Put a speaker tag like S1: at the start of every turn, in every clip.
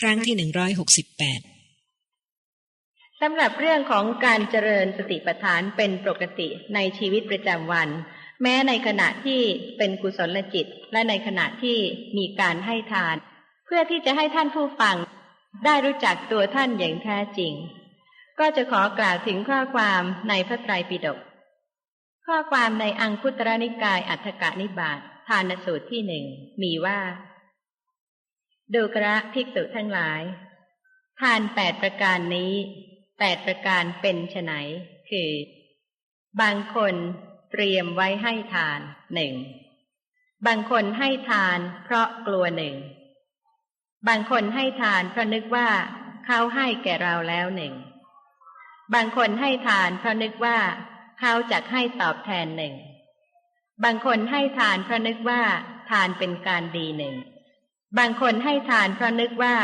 S1: ครั้งที่หนึ่งร้อยหกสิบแปด
S2: สำหรับเรื่องของการเจริญสติปัฏฐานเป็นปกติในชีวิตประจำวัน แม้ในขณะที่เป็นกุศลจิต และในขณะที่มีการให้ทาน เพื่อที่จะให้ท่านผู้ฟัง ได้รู้จักตัวท่านอย่างแท้จริง ก็จะขอกล่าวถึงข้อความในพระไตรปิฎกข้อความในอังคุตรนิกายอัฏฐกานิบาตทานสูตรที่หนึ่งมีว่า ดูกระภิกษุทั้งหลาย ทานแปดประการนี้แปดประการเป็นไฉนคือ บางคนเตรียมไว้ให้ทานหนึ่งบางคนให้ทานเพราะกลัวหนึ่ง บางคนให้ทานเพราะนึกว่าเขาให้แก่เราแล้วหนึ่ง บางคนให้ทานเพราะนึกว่าเขาจะให้ตอบแทนหนึ่ง บางคนให้ทานเพราะนึกว่าทานเป็นการดีหนึ่ง บางคนให้ทานเพราะนึกว่า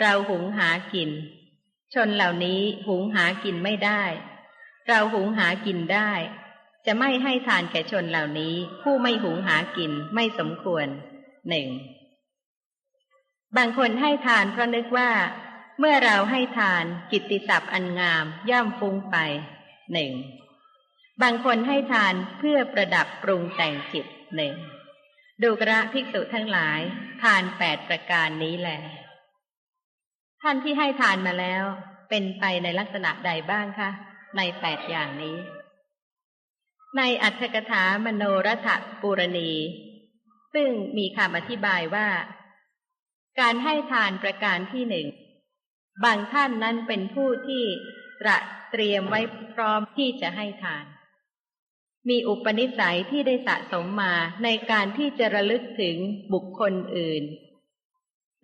S2: เราหุงหากิน ชนเหล่านี้หุงหากินไม่ได้ เราหุงหากินได้ จะไม่ให้ทานแก่ชนเหล่านี้ ผู้ไม่หุงหากินไม่สมควรหนึ่งบางคนให้ทานเพราะนึกว่า เมื่อเราให้ทานกิตติศัพท์อันงามย่อมฟุ้งไปหนึ่งบางคนให้ทานเพื่อประดับปรุงแต่งจิตหนึ่ง ดูกระภิกษุทั้งหลาย ทานแปดประการนี้แหละท่านที่ให้ทานมาแล้ว เป็นไปในลักษณะใดบ้างคะในแปดอย่างนี้ ในอัตถกถามโนรถปุรณี ซึ่งมีคำอธิบายว่า การให้ทานประการที่หนึ่ง บางท่านนั้นเป็นผู้ที่ตระเตรียมไว้พร้อมที่จะให้ทาน มีอุปนิสัยที่ได้สะสมมาในการที่จะระลึกถึงบุคคลอื่น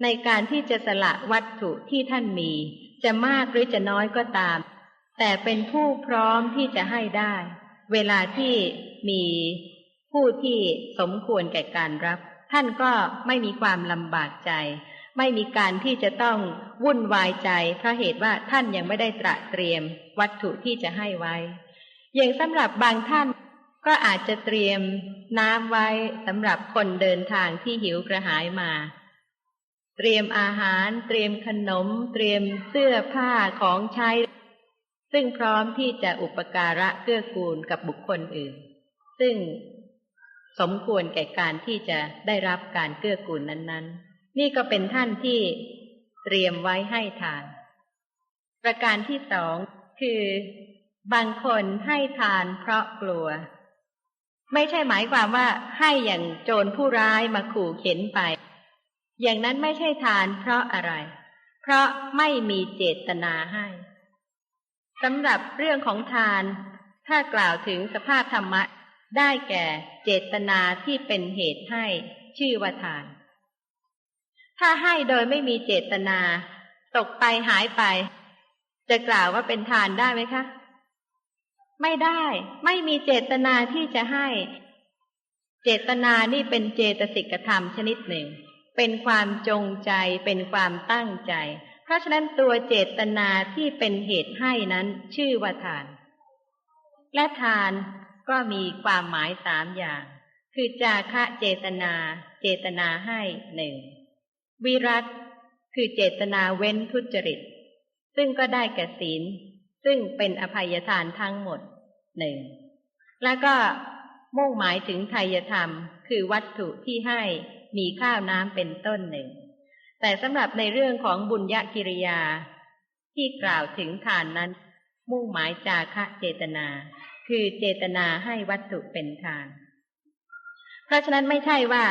S2: ในการที่จะสละวัตถุที่ท่านมี จะมากหรือจะน้อยก็ตาม แต่เป็นผู้พร้อมที่จะให้ได้ เวลาที่มีผู้ที่สมควรแก่การรับ ท่านก็ไม่มีความลำบากใจ ไม่มีการที่จะต้องวุ่นวายใจเพราะเหตุว่าท่านยังไม่ได้ตระเตรียมวัตถุที่จะให้ไว้ อย่างสำหรับบางท่าน ก็อาจจะเตรียมน้ำไว้สำหรับคนเดินทางที่หิวกระหายมา เตรียมอาหาร เตรียมขนม เตรียมเสื้อผ้าของใช้ ซึ่งพร้อมที่จะอุปการะเกื้อกูลกับบุคคลอื่น ซึ่งสมควรแก่การที่จะได้รับการเกื้อกูลนั้น ๆ นี่ก็เป็นท่านที่เตรียมไว้ให้ทาน ประการที่สองคือบางคนให้ทานเพราะกลัว ไม่ใช่หมายความว่าให้อย่างโจรผู้ร้ายมาขู่เข็นไป อย่างนั้นไม่ใช่ทานเพราะอะไร เพราะไม่มีเจตนาให้สำหรับเรื่องของทาน ถ้ากล่าวถึงสภาพธรรมะ ได้แก่เจตนาที่เป็นเหตุให้ชื่อว่าทาน ถ้าให้โดยไม่มีเจตนา ตกไปหายไป จะกล่าวว่าเป็นทานได้ไหมคะ ไม่ได้ ไม่มีเจตนาที่จะให้ เจตนานี่เป็นเจตสิกธรรมชนิดหนึ่ง เป็นความจงใจ เป็นความตั้งใจ เพราะฉะนั้นตัวเจตนาที่เป็นเหตุให้นั้นชื่อว่าทาน และทานก็มีความหมายสามอย่าง คือจาคะเจตนา เจตนาให้หนึ่งวิรัตคือเจตนาเว้นทุจริต ซึ่งก็ได้แก่ศีลซึ่งเป็นอภัยทานทั้งหมด หนึ่งแล้วก็มุ่งหมายถึงไทยธรรม คือวัตถุที่ให้มีข้าวน้ำเป็นต้นหนึ่ง แต่สำหรับในเรื่องของบุญญกิริยา ที่กล่าวถึงทานนั้น มุ่งหมายจาคะเจตนา คือเจตนาให้วัตถุเป็นทาน เพราะฉะนั้นไม่ใช่ว่า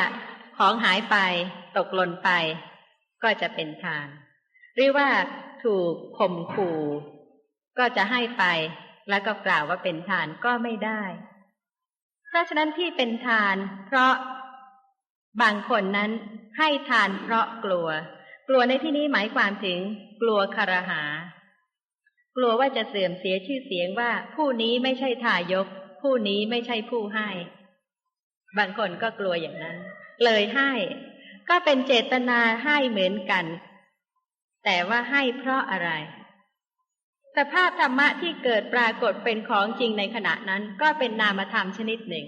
S2: ของหายไปตกหล่นไป ก็จะเป็นทาน หรือว่าถูกข่มขู่ ก็จะให้ไป แล้วก็กล่าวว่าเป็นทานก็ไม่ได้ เพราะฉะนั้นที่เป็นทาน เพราะบางคนนั้นให้ทานเพราะกลัว กลัวในที่นี้หมายความถึง กลัวคารหา กลัวว่าจะเสื่อมเสียชื่อเสียงว่า ผู้นี้ไม่ใช่ทายก ผู้นี้ไม่ใช่ผู้ให้ บางคนก็กลัวอย่างนั้น เลยให้ ก็เป็นเจตนาให้เหมือนกัน แต่ว่าให้เพราะอะไร สภาพธรรมะที่เกิดปรากฏเป็นของจริงในขณะนั้นก็เป็นนามธรรมชนิดหนึ่ง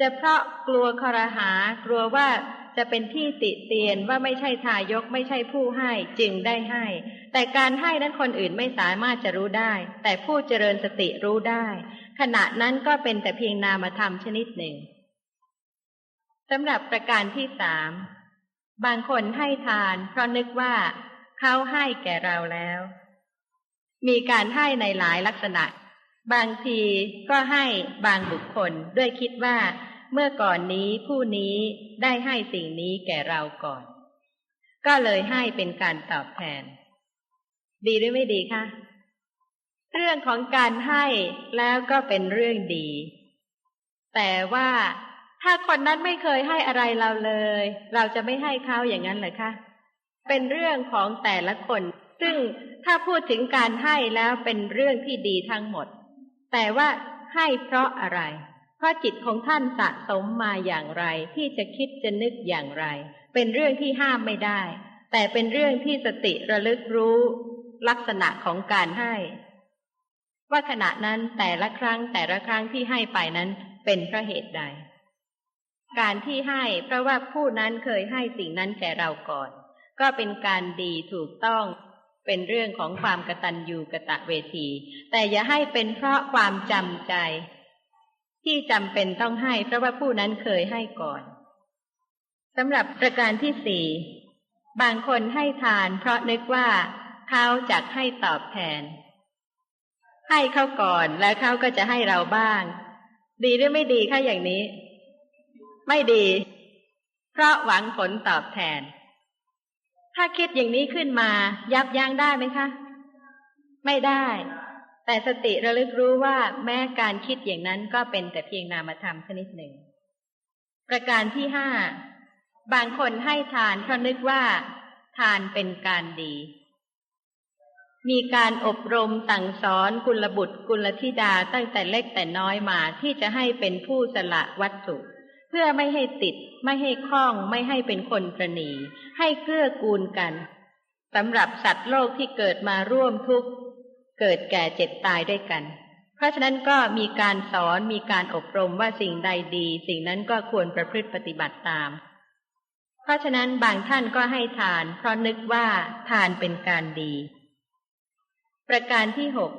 S2: จะเพราะกลัวคอรหากลัวว่าจะเป็นที่ติเตียนว่าไม่ใช่ทายกไม่ใช่ผู้ให้จึงได้ให้ แต่การให้นั้นคนอื่นไม่สามารถจะรู้ได้ แต่ผู้เจริญสติรู้ได้ ขณะนั้นก็เป็นแต่เพียงนามธรรมชนิดหนึ่งสำหรับประการที่สามบางคนให้ทานเพราะนึกว่าเขาให้แก่เราแล้ว มีการให้ในหลายลักษณะ บางทีก็ให้บางบุคคลด้วยคิดว่า เมื่อก่อนนี้ผู้นี้ได้ให้สิ่งนี้แก่เราก่อน ก็เลยให้เป็นการตอบแทน ดีหรือไม่ดีคะเรื่องของการให้แล้วก็เป็นเรื่องดี แต่ว่าถ้าคนนั้นไม่เคยให้อะไรเราเลย เราจะไม่ให้เขาอย่างนั้นเหรอคะ เป็นเรื่องของแต่ละคน ซึ่งถ้าพูดถึงการให้แล้วเป็นเรื่องที่ดีทั้งหมด แต่ว่าให้เพราะอะไร เพราะจิตของท่านสะสมมาอย่างไร ที่จะคิดจะนึกอย่างไร เป็นเรื่องที่ห้ามไม่ได้ แต่เป็นเรื่องที่สติระลึกรู้ลักษณะของการให้ ว่าขณะนั้นแต่ละครั้งแต่ละครั้งที่ให้ไปนั้นเป็นเพราะเหตุใด การที่ให้เพราะว่าผู้นั้นเคยให้สิ่งนั้นแก่เราก่อน ก็เป็นการดีถูกต้อง เป็นเรื่องของความกตัญญูกะตะเวที แต่อย่าให้เป็นเพราะความจำใจ ที่จำเป็นต้องให้เพราะว่าผู้นั้นเคยให้ก่อนสำหรับประการที่สี่บางคนให้ทานเพราะนึกว่าเขาจะให้ตอบแทน ให้เขาก่อนแล้วเขาก็จะให้เราบ้าง ดีหรือไม่ดีคะอย่างนี้ ไม่ดี เพราะหวังผลตอบแทน ถ้าคิดอย่างนี้ขึ้นมา ยับยั้งได้ไหมคะ ไม่ได้ แต่สติระลึกรู้ว่าแม้การคิดอย่างนั้นก็เป็นแต่เพียงนามธรรมชนิดหนึ่ง ประการที่ห้าบางคนให้ทานเพราะนึกว่าทานเป็นการดี มีการอบรมสั่งสอนกุลบุตรกุลธิดาตั้งแต่เล็กแต่น้อยมาที่จะให้เป็นผู้สละวัตถุ พื่อไม่ให้ติดไม่ให้คล้องไม่ให้เป็นคนประนีให้เกื้อกูลกันสำหรับสัตว์โลกที่เกิดมาร่วมทุกข์เกิดแก่เจ็บตายด้วยกัน เพราะฉะนั้นก็มีการสอนมีการอบรมว่าสิ่งใดดี สิ่งนั้นก็ควรประพฤติปฏิบัติตาม เพราะฉะนั้นบางท่านก็ให้ทาน เพราะนึกว่าทานเป็นการดี ประการที่หก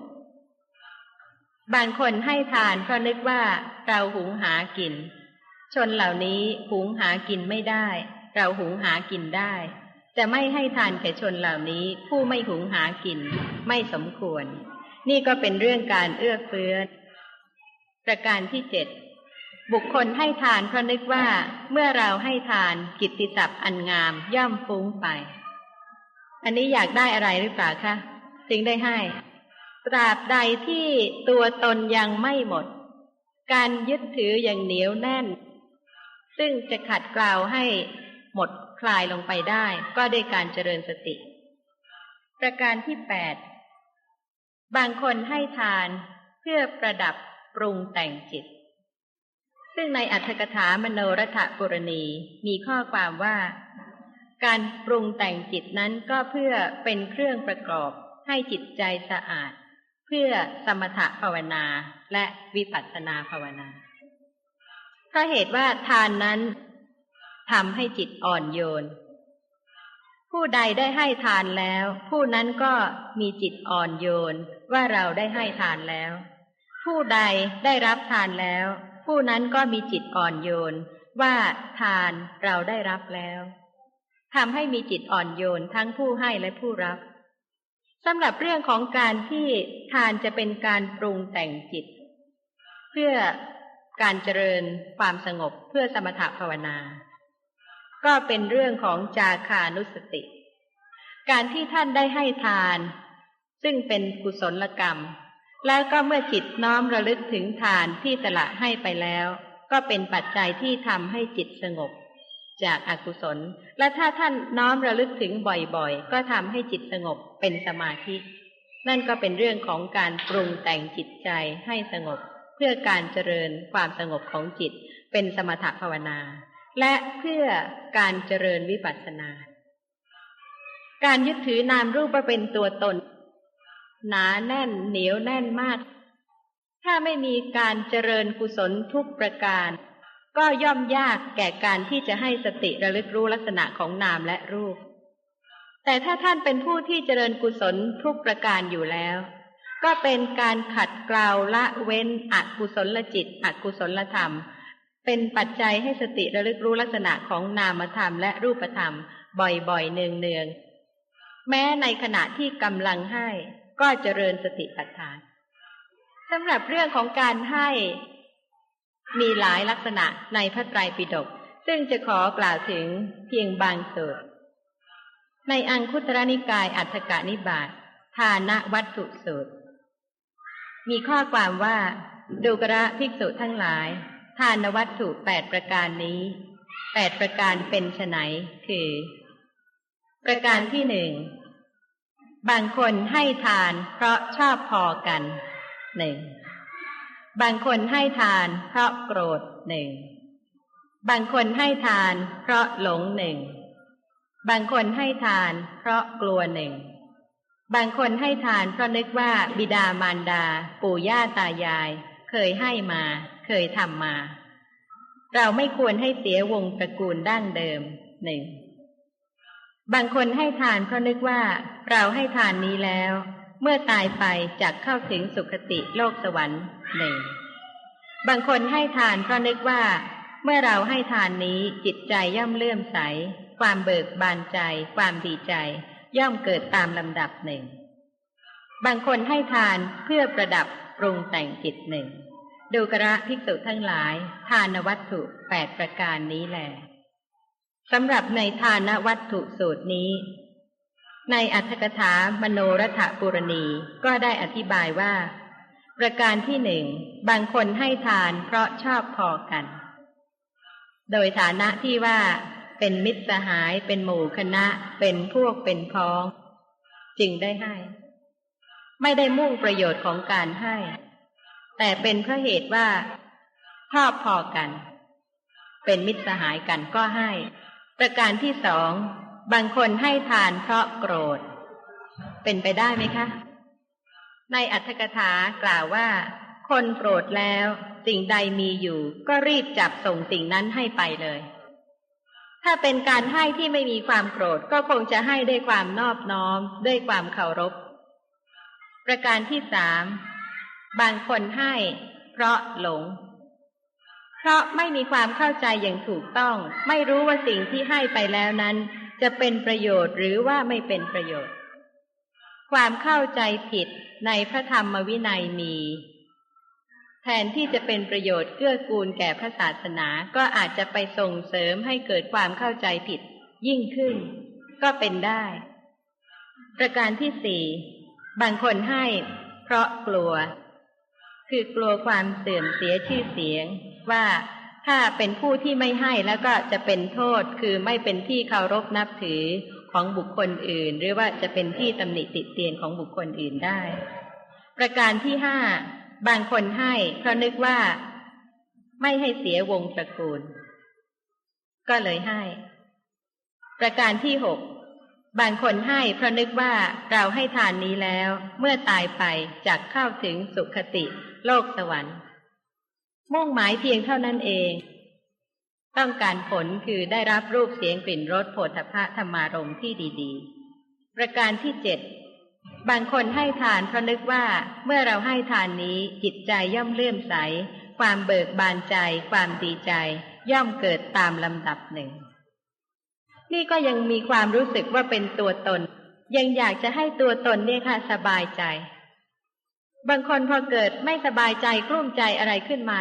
S2: บางคนให้ทานเพราะนึกว่าเราหุงหากิน ชนเหล่านี้หุงหากินไม่ได้ เราหุงหากินได้จะไม่ให้ทานแก่ชนเหล่านี้ ผู้ไม่หุงหากิน ไม่สมควร นี่ก็เป็นเรื่องการเอื้อเฟื้อประการที่เจ็ดบุคคลให้ทานเพราะนึกว่าเมื่อเราให้ทานกิตติศัพท์อันงามย่อมฟุ้งไป อันนี้อยากได้อะไรหรือเปล่าคะจึงได้ให้ตราบใดที่ตัวตนยังไม่หมด การยึดถืออย่างเหนียวแน่น ซึ่งจะขัดเกลาให้หมดคลายลงไปได้ ก็ได้การเจริญสติ ประการที่แปดบางคนให้ทานเพื่อประดับปรุงแต่งจิต ซึ่งในอัธกถามโนรัฐกุรณีมีข้อความว่า การปรุงแต่งจิตนั้นก็เพื่อเป็นเครื่องประกอบให้จิตใจสะอาด เพื่อสมถภาวนาและวิปัสสนาภาวนา เพราะเหตุว่าทานนั้นทำให้จิตอ่อนโยน ผู้ใดได้ให้ทานแล้ว ผู้นั้นก็มีจิตอ่อนโยนว่าเราได้ให้ทานแล้ว ผู้ใดได้รับทานแล้ว ผู้นั้นก็มีจิตอ่อนโยนว่าทานเราได้รับแล้วทำให้มีจิตอ่อนโยนทั้งผู้ให้และผู้รับสำหรับเรื่องของการที่ทานจะเป็นการปรุงแต่งจิต เพื่อ การเจริญความสงบเพื่อสมถภาวนา ก็เป็นเรื่องของจาคานุสติ การที่ท่านได้ให้ทาน ซึ่งเป็นกุศลกรรม แล้วก็เมื่อจิตน้อมระลึกถึงทานที่สละให้ไปแล้ว ก็เป็นปัจจัยที่ทำให้จิตสงบ จากอากุศล และถ้าท่านน้อมระลึกถึงบ่อยๆ ก็ทำให้จิตสงบเป็นสมาธิ นั่นก็เป็นเรื่องของการปรุงแต่งจิตใจให้สงบ เพื่อการเจริญความสงบของจิต เป็นสมถภาวนา และเพื่อการเจริญวิปัสสนา การยึดถือนามรูปว่าเป็นตัวตน หนาแน่นเหนียวแน่นมาก ถ้าไม่มีการเจริญกุศลทุกประการ ก็ย่อมยากแก่การที่จะให้สติระลึกรู้ลักษณะของนามและรูปแต่ถ้าท่านเป็นผู้ที่เจริญกุศลทุกประการอยู่แล้ว ก็เป็นการขัดเกลาละเว้นอกุศลจิตอกุศลธรรม เป็นปัจจัยให้สติระลึกรู้ลักษณะของนามธรรมและรูปธรรม บ่อยๆเนืองๆแม้ในขณะที่กำลังให้ก็เจริญสติปัฏฐานสำหรับเรื่องของการให้มีหลายลักษณะในพระไตรปิฎกซึ่งจะขอกล่าวถึงเพียงบางส่วนในอังคุตรนิกายอัฏฐกานิบาตทานะวัตถุสูตร มีข้อความว่า ดูกระภิกษุทั้งหลาย ทานวัตถุแปดประการนี้แปดประการเป็นไนคือ ประการที่หนึ่งบางคนให้ทานเพราะชอบพอกันหนึ่งบางคนให้ทานเพราะโกรธหนึ่งบางคนให้ทานเพราะหลงหนึ่งบางคนให้ทานเพราะกลัวหนึ่ง บางคนให้ทานเพราะนึกว่าบิดามารดา ปู่ย่าตายาย เคยให้มา เคยทำมา เราไม่ควรให้เสียวงตระกูลดั้งเดิมหนึ่งบางคนให้ทานเพราะนึกว่า เราให้ทานนี้แล้ว เมื่อตายไปจะเข้าถึงสุคติโลกสวรรค์หนึ่งบางคนให้ทานเพราะนึกว่า เมื่อเราให้ทานนี้จิตใจย่อมเลื่อมใส ความเบิกบานใจ ความดีใจ ย่อมเกิดตามลำดับหนึ่ง บางคนให้ทานเพื่อประดับปรุงแต่งจิตหนึ่ง ดูกระภิกษุทั้งหลาย ทานวัตถุแปดประการนี้แหละสำหรับในทานวัตถุสูตรนี้ ในอัธกถามโนรัฐปุรณีก็ได้อธิบายว่า ประการที่หนึ่ง บางคนให้ทานเพราะชอบพอกัน โดยฐานะที่ว่า เป็นมิตรสหายเป็นหมู่คณะ เป็นพวกเป็นพ้อง จึงได้ให้ ไม่ได้มุ่งประโยชน์ของการให้ แต่เป็นเพราะเหตุว่าชอบพอกัน เป็นมิตรสหายกันก็ให้ ประการที่สองบางคนให้ทานเพราะโกรธ เป็นไปได้ไหมคะ ในอัธกถากล่าวว่า คนโกรธแล้วสิ่งใดมีอยู่ ก็รีบจับส่งสิ่งนั้นให้ไปเลย ถ้าเป็นการให้ที่ไม่มีความโกรธก็คงจะให้ด้วยความนอบน้อมด้วยความเคารพ ประการที่สามบางคนให้ เพราะหลง เพราะไม่มีความเข้าใจอย่างถูกต้อง ไม่รู้ว่าสิ่งที่ให้ไปแล้วนั้น จะเป็นประโยชน์หรือว่าไม่เป็นประโยชน์ ความเข้าใจผิดในพระธรรมวินัยมี แทนที่จะเป็นประโยชน์เกื้อกูลแก่พระศาสนาก็อาจจะไปส่งเสริมให้เกิดความเข้าใจผิด ยิ่งขึ้น ก็เป็นได้ ประการที่สี่บางคนให้ เพราะกลัว คือกลัวความเสื่อมเสียชื่อเสียง ว่าถ้าเป็นผู้ที่ไม่ให้แล้วก็จะเป็นโทษคือไม่เป็นที่เคารพนับถือของบุคคลอื่น หรือว่าจะเป็นที่ตำหนิติเตียนของบุคคลอื่นได้ ประการที่ห้า บางคนให้เพราะนึกว่า ไม่ให้เสียวงตระกูล ก็เลยให้ ประการที่หกบางคนให้เพราะนึกว่าเราให้ทานนี้แล้ว เมื่อตายไปจะเข้าถึงสุขติ โลกสวรรค์มุ่งหมายเพียงเท่านั้นเอง ต้องการผลคือได้รับรูปเสียงกลิ่นรสโผฏฐะธรรมารมที่ดี ๆ ประการที่เจ็ด บางคนให้ทานเพราะนึกว่าเมื่อเราให้ทานนี้จิตใจย่อมเลื่อมใส ความเบิกบานใจ ความดีใจ ย่อมเกิดตามลำดับหนึ่ง นี่ก็ยังมีความรู้สึกว่าเป็นตัวตน ยังอยากจะให้ตัวตนเนี่ยค่ะสบายใจ บางคนพอเกิดไม่สบายใจกลุ้มใจอะไรขึ้นมา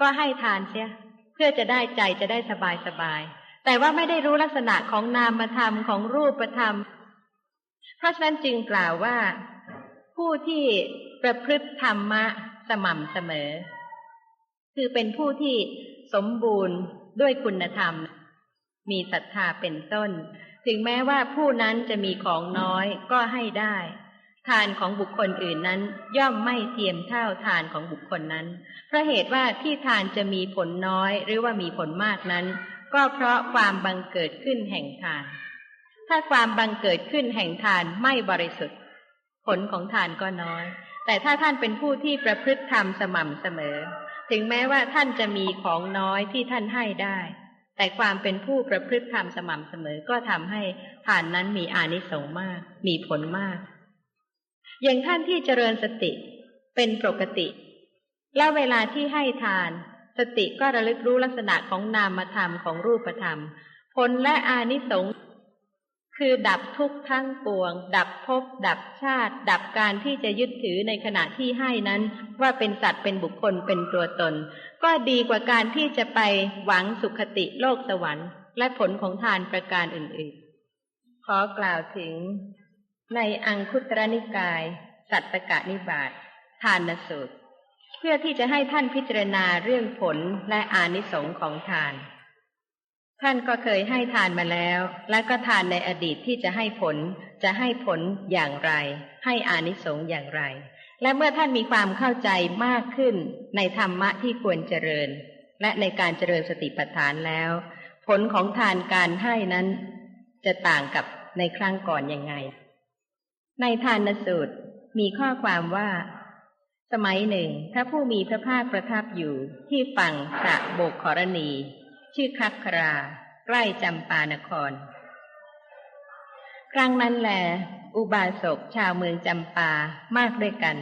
S2: ก็ให้ทานเสียเพื่อจะได้ใจจะได้สบายสบายแต่ว่าไม่ได้รู้ลักษณะของนามธรรมของรูปธรรม เพราะฉะนั้นจึงกล่าวว่า ผู้ที่ประพฤติธรรมะสม่ำเสมอ คือเป็นผู้ที่สมบูรณ์ด้วยคุณธรรม มีศรัทธาเป็นต้น ถึงแม้ว่าผู้นั้นจะมีของน้อยก็ให้ได้ทานของบุคคลอื่นนั้น ย่อมไม่เทียมเท่าทานของบุคคลนั้น เพราะเหตุว่าที่ทานจะมีผลน้อยหรือว่ามีผลมากนั้น ก็เพราะความบังเกิดขึ้นแห่งทาน ถ้าความบังเกิดขึ้นแห่งทานไม่บริสุทธิ์ ผลของทานก็น้อย แต่ถ้าท่านเป็นผู้ที่ประพฤติธรรมสม่ำเสมอ ถึงแม้ว่าท่านจะมีของน้อยที่ท่านให้ได้ แต่ความเป็นผู้ประพฤติธรรมสม่ำเสมอก็ทำให้ทานนั้นมีอานิสงส์มาก มีผลมาก อย่างท่านที่เจริญสติเป็นปกติ แล้วเวลาที่ให้ทาน สติก็ระลึกรู้ลักษณะของนามธรรมของรูปธรรม ผลและอานิสงส์ คือดับทุกข์ทั้งปวง ดับภพดับชาติ ดับการที่จะยึดถือในขณะที่ให้นั้น ว่าเป็นสัตว์เป็นบุคคลเป็นตัวตน ก็ดีกว่าการที่จะไปหวังสุขติโลกสวรรค์ และผลของทานประการอื่นๆ ขอกล่าวถึง ในอังคุตรนิกาย สัตตกะนิบาตทานสูตร เพื่อที่จะให้ท่านพิจารณาเรื่องผลและอานิสงส์ของทาน ท่านก็เคยให้ทานมาแล้ว และก็ทานในอดีตที่จะให้ผล จะให้ผลอย่างไร ให้อานิสงส์อย่างไร และเมื่อท่านมีความเข้าใจมากขึ้นในธรรมะที่ควรเจริญ และในการเจริญสติปัฏฐานแล้ว ผลของทานการให้นั้น จะต่างกับในครั้งก่อนยังไง ในทานสูตรมีข้อความว่า สมัยหนึ่ง ถ้าผู้มีพระภาคประทับอยู่ที่ฝั่งสะโบกขรณี ชื่อคับครา ใกล้จำปานคร ครั้งนั้นแหลอุบาสกชาวเมืองจำปามากด้วยกัน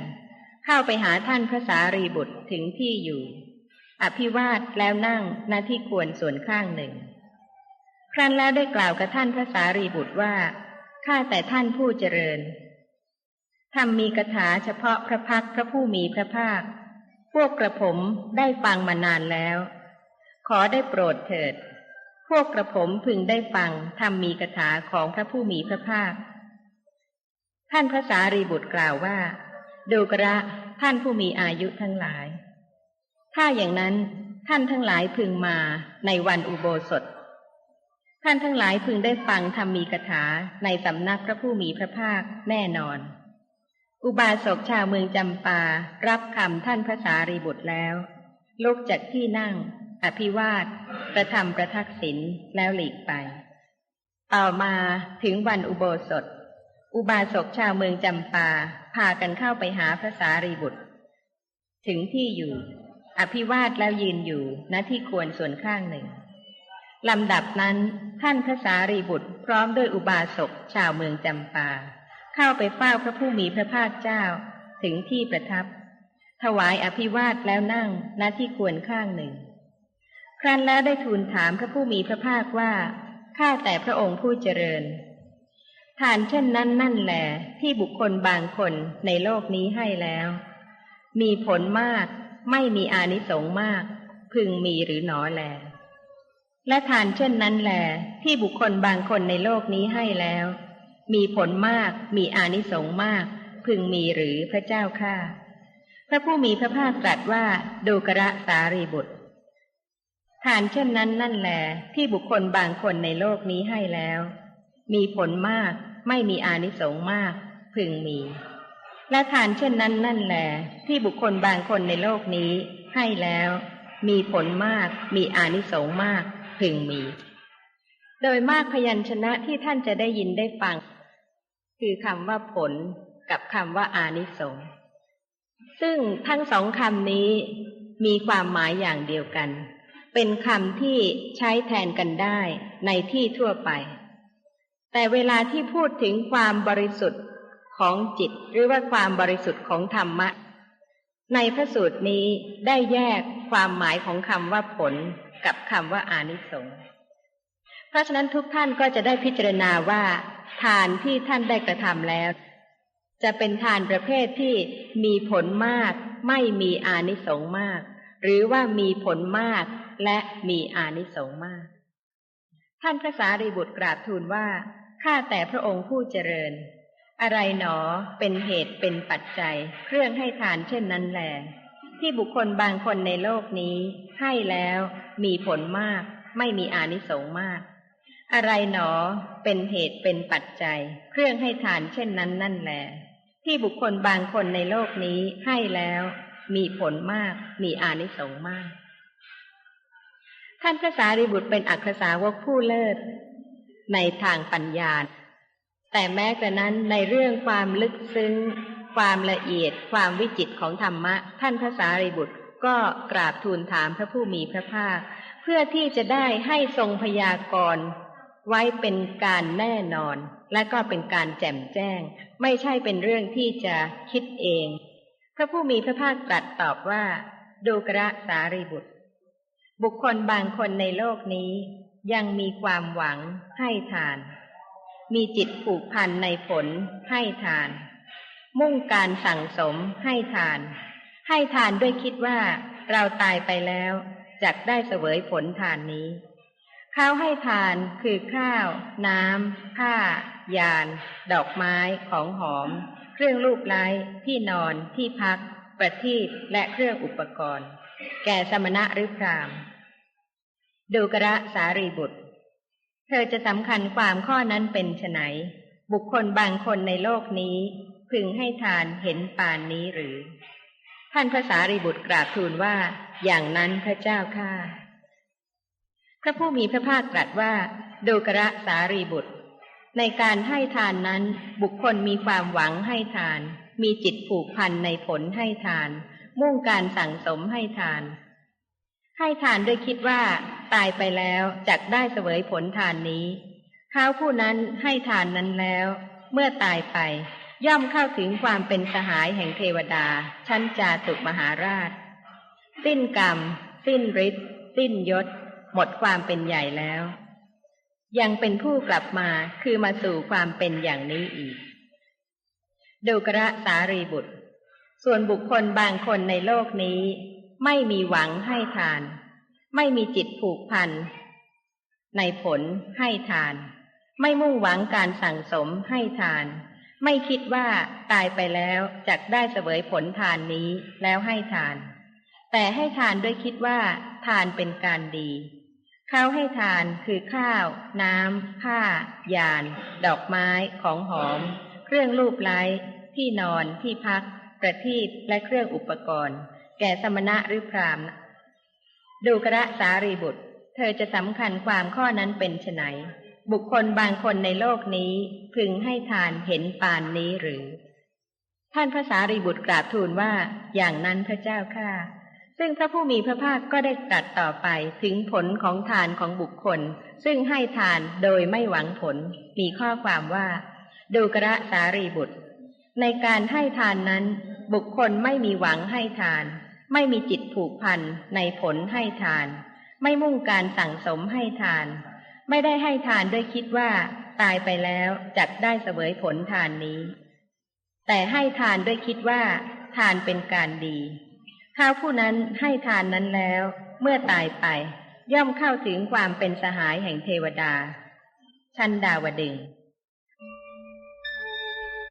S2: เข้าไปหาท่านพระสารีบุตรถึงที่อยู่ อภิวาทแล้วนั่งหน้าที่ควรส่วนข้างหนึ่ง ครั้นแล้วได้กล่าวกับท่านพระสารีบุตรว่าข้าแต่ท่านผู้เจริญทำมีกถาเฉพาะพระพักพระผู้มีพระภาค พวกกระผมได้ฟังมานานแล้ว ขอได้โปรดเถิด พวกกระผมพึงได้ฟังทำมีกถาของพระผู้มีพระภาค ท่านพระสารีบุตรกล่าวว่า ดูกระท่านผู้มีอายุทั้งหลาย ถ้าอย่างนั้นท่านทั้งหลายพึงมาในวันอุโบสถ ท่านทั้งหลายพึงได้ฟังทำมีกถาในสำนักพระผู้มีพระภาคแน่นอน อุบาสกชาวเมืองจำปารับคำท่านพระสารีบุตรแล้วลุกจากที่นั่ง อภิวาทประทำประทักษิณแล้วหลีกไป ต่อมาถึงวันอุโบสถ อุบาสกชาวเมืองจำปา พากันเข้าไปหาพระสารีบุตร ถึงที่อยู่ อภิวาทแล้วยืนอยู่ณที่ควรส่วนข้างหนึ่งลำดับนั้นท่านพระสารีบุตรพร้อมด้วยอุบาสกชาวเมืองจำปา เข้าไปเฝ้าพระผู้มีพระภาคเจ้าถึงที่ประทับ ถวายอภิวาทแล้วนั่งณที่ควรข้างหนึ่ง ครั้นแล้วได้ทูลถามพระผู้มีพระภาคว่า ข้าแต่พระองค์ผู้เจริญ ทานเช่นนั้นนั่นแหละที่บุคคลบางคนในโลกนี้ให้แล้ว มีผลมาก ไม่มีอานิสงส์มาก พึงมีหรือหนอแล และทานเช่นนั้นแหละที่บุคคลบางคนในโลกนี้ให้แล้ว มีผลมาก มีอานิสงส์มาก พึงมีหรือพระเจ้าข้าพระผู้มีพระภาคตรัสว่าดูกระสารีบุตร ทานเช่นนั้นนั่นแหละที่บุคคลบางคนในโลกนี้ให้แล้ว มีผลมากไม่มีอานิสงส์มาก พึงมี และทานเช่นนั้นนั่นแหละที่บุคคลบางคนในโลกนี้ให้แล้ว มีผลมากมีอานิสงส์มาก พึงมี โดยมากพยัญชนะที่ท่านจะได้ยินได้ฟัง คือคำว่าผลกับคำว่าอานิสงส์ซึ่งทั้งสองคำนี้มีความหมายอย่างเดียวกัน เป็นคำที่ใช้แทนกันได้ในที่ทั่วไป แต่เวลาที่พูดถึงความบริสุทธิ์ของจิตหรือว่าความบริสุทธิ์ของธรรมะ ในพระสูตรนี้ได้แยกความหมายของคำว่าผลกับคำว่าอานิสงส์เพราะฉะนั้นทุกท่านก็จะได้พิจารณาว่า ทานที่ท่านได้กระทำแล้ว จะเป็นทานประเภทที่มีผลมาก ไม่มีอานิสงส์มาก หรือว่ามีผลมาก และมีอานิสงส์มาก ท่านพระสารีบุตรกราบทูลว่า ข้าแต่พระองค์ผู้เจริญ อะไรหนอเป็นเหตุเป็นปัจจัย เครื่องให้ทานเช่นนั้นแหลที่บุคคลบางคนในโลกนี้ ให้แล้วมีผลมาก ไม่มีอานิสงส์มาก อะไรหนอเป็นเหตุเป็นปัจจัย เครื่องให้ทานเช่นนั้นนั่นแหลที่บุคคลบางคนในโลกนี้ให้แล้ว มีผลมาก มีอานิสงส์มาก ท่านพระสารีบุตรเป็นอักษสาวกผู้เลิศ ในทางปัญญา แต่แม้กระนั้นในเรื่องความลึกซึ้ง ความละเอียด ความวิจิตของธรรมะ ท่านพระสารีบุตรก็กราบทูลถามพระผู้มีพระภาค เพื่อที่จะได้ให้ทรงพยากรณ์ไว้เป็นการแน่นอน และก็เป็นการแจ่มแจ้ง ไม่ใช่เป็นเรื่องที่จะคิดเอง พระผู้มีพระภาคตรัสตอบว่าดูกระสารีบุตร บุคคลบางคนในโลกนี้ยังมีความหวังให้ทาน มีจิตผูกพันในผลให้ทาน มุ่งการสั่งสมให้ทาน ให้ทานด้วยคิดว่าเราตายไปแล้วจักได้เสวยผลทานนี้ ข้าวให้ทานคือข้าว น้ำผ้า ยาน ดอกไม้ของหอม เครื่องลูกไล้ที่นอนที่พัก ประทีปและเครื่องอุปกรณ์ แก่สมณะหรือพราม ดูกระสารีบุตร เธอจะสำคัญความข้อนั้นเป็นไนบุคคลบางคนในโลกนี้ พึงให้ทานเห็นปานนี้หรือ ท่านพระสารีบุตรกราบทูลว่า อย่างนั้นพระเจ้าข้าพระผู้มีพระภาคตรัสว่าดูกระสารีบุตร ในการให้ทานนั้น บุคคลมีความหวังให้ทาน มีจิตผูกพันในผลให้ทาน มุ่งการสั่งสมให้ทาน ให้ทานด้วยคิดว่า ตายไปแล้วจักได้เสวยผลทานนี้เขาผู้นั้นให้ทานนั้นแล้ว เมื่อตายไป ย่อมเข้าถึงความเป็นสหายแห่งเทวดา ชั้นจาตุมหาราช สิ้นกรรม สิ้นฤทธิ์สิ้นยศ หมดความเป็นใหญ่แล้ว ยังเป็นผู้กลับมาคือมาสู่ความเป็นอย่างนี้อีกดูกระสารีบุตร ส่วนบุคคลบางคนในโลกนี้ ไม่มีหวังให้ทาน ไม่มีจิตผูกพัน ในผลให้ทาน ไม่มุ่งหวังการสั่งสมให้ทาน ไม่คิดว่าตายไปแล้วจะได้เสวยผลทานนี้แล้วให้ทาน แต่ให้ทานด้วยคิดว่า ทานเป็นการดีเขาให้ทานคือข้าว น้ำ ผ้า ยาน ดอกไม้ ของหอม เครื่องลูบไล้ที่นอน ที่พัก ประทีปและเครื่องอุปกรณ์ แก่สมณะหรือพราม ดูกระสารีบุตร เธอจะสำคัญความข้อนั้นเป็นไนบุคคลบางคนในโลกนี้พึงให้ทานเห็นปานนี้หรือ ท่านพระสารีบุตรกราบทูลว่าอย่างนั้นพระเจ้าข้าซึ่งพระผู้มีพระภาคก็ได้ตรัสต่อไปถึงผลของทานของบุคคล ซึ่งให้ทานโดยไม่หวังผล มีข้อความว่า ดูกระสารีบุตร ในการให้ทานนั้น บุคคลไม่มีหวังให้ทาน ไม่มีจิตผูกพันในผลให้ทาน ไม่มุ่งการสั่งสมให้ทาน ไม่ได้ให้ทานด้วยคิดว่า ตายไปแล้วจักได้เสวยผลทานนี้ แต่ให้ทานด้วยคิดว่า ทานเป็นการดีข้าผู้นั้นให้ทานนั้นแล้ว เมื่อตายไป ย่อมเข้าถึงความเป็นสหายแห่งเทวดา ชันดาวดึง